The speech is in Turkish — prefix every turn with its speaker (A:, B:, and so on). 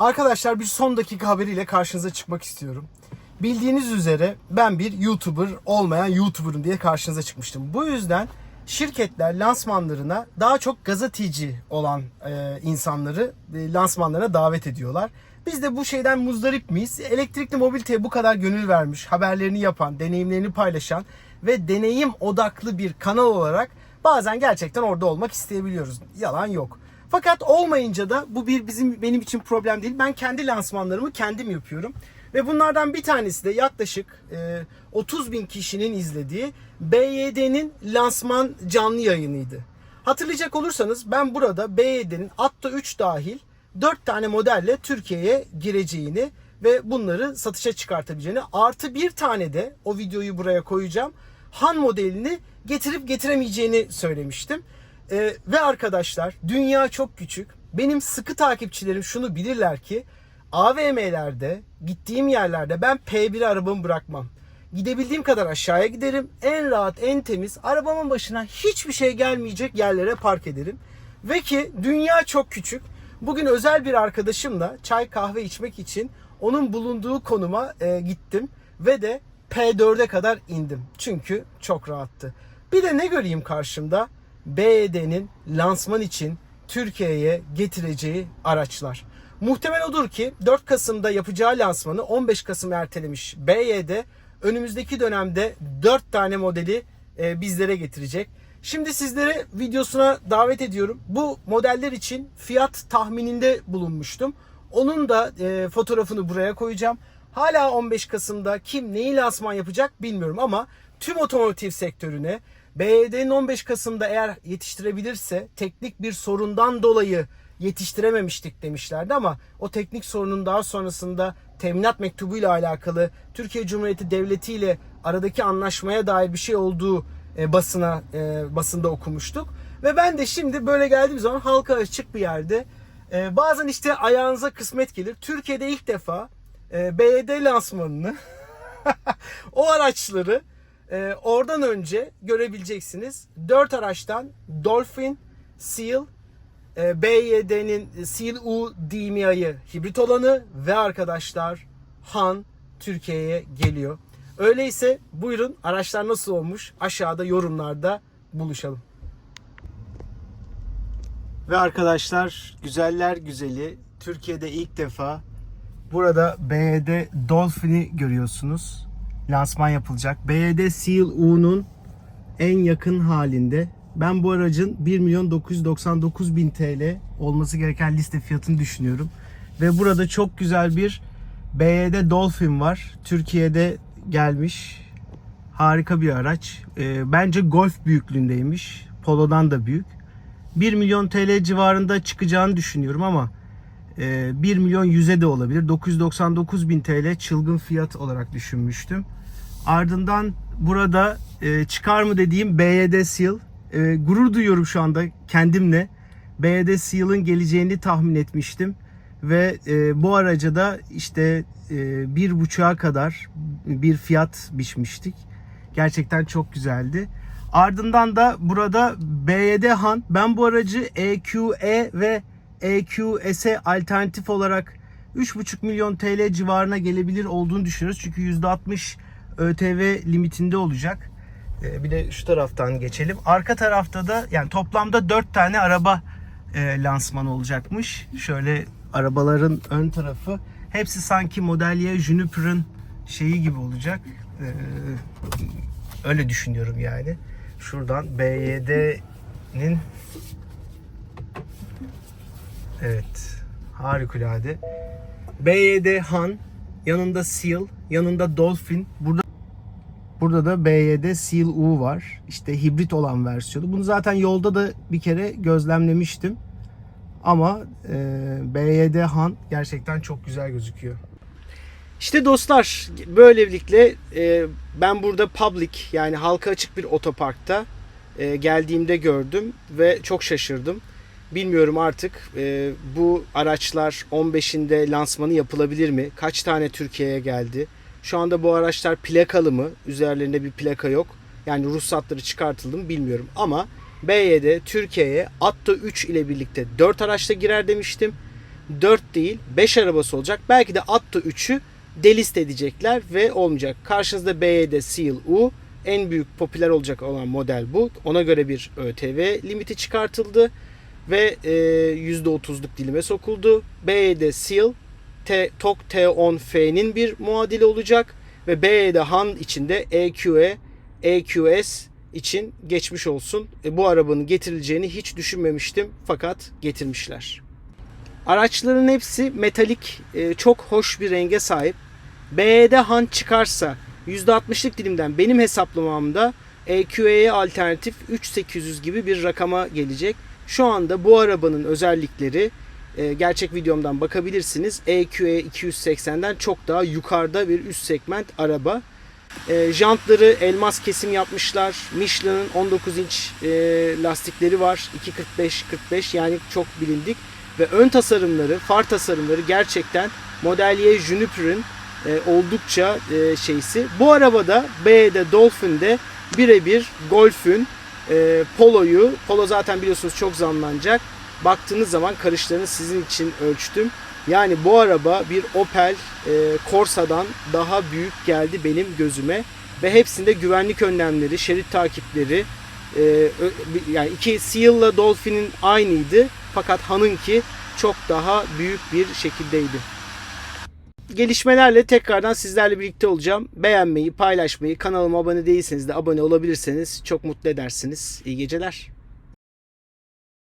A: Arkadaşlar bir son dakika haberiyle karşınıza çıkmak istiyorum. Bildiğiniz üzere ben bir YouTuber olmayan YouTuber'ım diye karşınıza çıkmıştım. Bu yüzden şirketler lansmanlarına daha çok gazeteci olan e, insanları e, lansmanlarına davet ediyorlar. Biz de bu şeyden muzdarip miyiz? Elektrikli mobiliteye bu kadar gönül vermiş, haberlerini yapan, deneyimlerini paylaşan ve deneyim odaklı bir kanal olarak bazen gerçekten orada olmak isteyebiliyoruz. Yalan yok. Fakat olmayınca da bu bir bizim benim için problem değil. Ben kendi lansmanlarımı kendim yapıyorum. Ve bunlardan bir tanesi de yaklaşık e, 30 bin kişinin izlediği BYD'nin lansman canlı yayınıydı. Hatırlayacak olursanız ben burada BYD'nin Atto 3 dahil 4 tane modelle Türkiye'ye gireceğini ve bunları satışa çıkartabileceğini artı bir tane de o videoyu buraya koyacağım. Han modelini getirip getiremeyeceğini söylemiştim. Ee, ve arkadaşlar dünya çok küçük. Benim sıkı takipçilerim şunu bilirler ki AVM'lerde gittiğim yerlerde ben P1 arabamı bırakmam. Gidebildiğim kadar aşağıya giderim. En rahat, en temiz, arabamın başına hiçbir şey gelmeyecek yerlere park ederim. Ve ki dünya çok küçük. Bugün özel bir arkadaşımla çay kahve içmek için onun bulunduğu konuma e, gittim ve de P4'e kadar indim. Çünkü çok rahattı. Bir de ne göreyim karşımda? BYD'nin lansman için Türkiye'ye getireceği araçlar. Muhtemel odur ki 4 Kasım'da yapacağı lansmanı 15 Kasım ertelemiş BYD önümüzdeki dönemde 4 tane modeli e, bizlere getirecek. Şimdi sizlere videosuna davet ediyorum. Bu modeller için fiyat tahmininde bulunmuştum. Onun da e, fotoğrafını buraya koyacağım. Hala 15 Kasım'da kim neyi lansman yapacak bilmiyorum ama tüm otomotiv sektörüne BYD'nin 15 Kasım'da eğer yetiştirebilirse teknik bir sorundan dolayı yetiştirememiştik demişlerdi ama o teknik sorunun daha sonrasında teminat mektubuyla alakalı Türkiye Cumhuriyeti Devleti ile aradaki anlaşmaya dair bir şey olduğu e, basına e, basında okumuştuk. Ve ben de şimdi böyle geldiğim zaman halka açık bir yerde e, bazen işte ayağınıza kısmet gelir. Türkiye'de ilk defa e, BYD lansmanını o araçları e, oradan önce görebileceksiniz. 4 araçtan Dolphin, Seal, e, BYD'nin Seal U DMI'yi hibrit olanı ve arkadaşlar Han Türkiye'ye geliyor. Öyleyse buyurun araçlar nasıl olmuş aşağıda yorumlarda buluşalım. Ve arkadaşlar güzeller güzeli Türkiye'de ilk defa burada BYD Dolphin'i görüyorsunuz. Lansman yapılacak. BYD Seal U'nun en yakın halinde. Ben bu aracın 1 milyon 999 bin TL olması gereken liste fiyatını düşünüyorum. Ve burada çok güzel bir BYD Dolphin var. Türkiye'de gelmiş. Harika bir araç. Ee, bence Golf büyüklüğündeymiş. Polo'dan da büyük. 1 milyon TL civarında çıkacağını düşünüyorum ama e, 1 milyon 100'e de olabilir. 999 bin TL çılgın fiyat olarak düşünmüştüm. Ardından burada e, çıkar mı dediğim BYD Seal. E, gurur duyuyorum şu anda kendimle. BYD Seal'ın geleceğini tahmin etmiştim. Ve e, bu araca da işte e, bir buçuğa kadar bir fiyat biçmiştik. Gerçekten çok güzeldi. Ardından da burada BYD Han. Ben bu aracı EQE ve EQS'e alternatif olarak 3,5 milyon TL civarına gelebilir olduğunu düşünüyoruz. Çünkü %60 ÖTV limitinde olacak. Ee, bir de şu taraftan geçelim. Arka tarafta da yani toplamda 4 tane araba e, lansmanı olacakmış. Şöyle arabaların ön tarafı. Hepsi sanki Modelye Juniper'ın şeyi gibi olacak. Ee, öyle düşünüyorum yani. Şuradan BYD'nin Evet. Harikulade. BYD Han, yanında Seal, yanında Dolphin. Burada Burada da BYD Seal U var. İşte hibrit olan versiyonu. Bunu zaten yolda da bir kere gözlemlemiştim. Ama e, BYD Han gerçekten çok güzel gözüküyor. İşte dostlar böylelikle e, ben burada public yani halka açık bir otoparkta e, geldiğimde gördüm ve çok şaşırdım. Bilmiyorum artık e, bu araçlar 15'inde lansmanı yapılabilir mi? Kaç tane Türkiye'ye geldi? Şu anda bu araçlar plakalı mı? Üzerlerinde bir plaka yok. Yani ruhsatları çıkartıldı mı bilmiyorum. Ama BYD Türkiye'ye Atto 3 ile birlikte 4 araçla girer demiştim. 4 değil 5 arabası olacak. Belki de Atto 3'ü delist edecekler ve olmayacak. Karşınızda BYD Seal U en büyük popüler olacak olan model bu. Ona göre bir ÖTV limiti çıkartıldı ve e, %30'luk dilime sokuldu. BYD Seal T, TOG T10F'nin bir muadili olacak ve BYD Han içinde EQE, EQS için geçmiş olsun. E, bu arabanın getirileceğini hiç düşünmemiştim fakat getirmişler. Araçların hepsi metalik, e, çok hoş bir renge sahip. BYD Han çıkarsa %60'lık dilimden benim hesaplamamda EQE'ye alternatif 3800 gibi bir rakama gelecek. Şu anda bu arabanın özellikleri e, gerçek videomdan bakabilirsiniz. E EQE 280'den çok daha yukarıda bir üst segment araba. E, jantları elmas kesim yapmışlar. Michelin'in 19 inç e, lastikleri var. 2.45-45 yani çok bilindik. Ve ön tasarımları, far tasarımları gerçekten Model Y Juniper'ın e, oldukça e, şeysi. Bu arabada B'de Dolphin'de birebir Golf'ün e, Polo'yu, Polo zaten biliyorsunuz çok zamlanacak. Baktığınız zaman karışlarını sizin için ölçtüm. Yani bu araba bir Opel e, Corsa'dan daha büyük geldi benim gözüme. Ve hepsinde güvenlik önlemleri, şerit takipleri, e, yani iki Seal'la Dolphin'in aynıydı. Fakat Han'ınki çok daha büyük bir şekildeydi. Gelişmelerle tekrardan sizlerle birlikte olacağım. Beğenmeyi, paylaşmayı, kanalıma abone değilseniz de abone olabilirseniz çok mutlu edersiniz. İyi geceler.